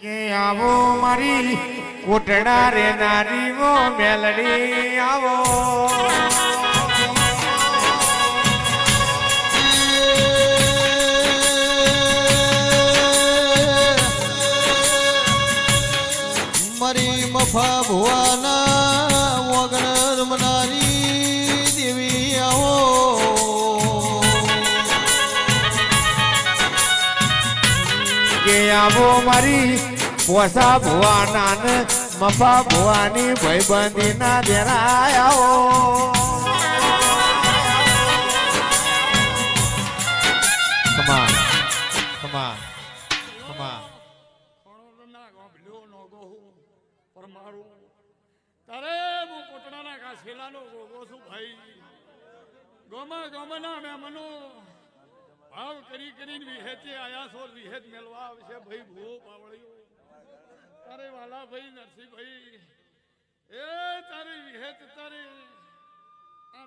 કે આવો મારી કોટડા રે નારી વો મેલડી આવો. મરી મફા ભુવાના વગણ રમનારી કે આવો મારી પોસા ભુવાના ને મફા ભુવાની ભાઈબંધી ના દેરાય આવો. કમા કમા મેં મનો ભાવ કરી કરીને વિહેચે આયા છો વિહેત મેલવા આવશે. ભાઈ ભૂ પાવળ્યો. તારે વાલા ભાઈ નરસિંહ ભાઈ એ તારી વિહેચ તારે. આ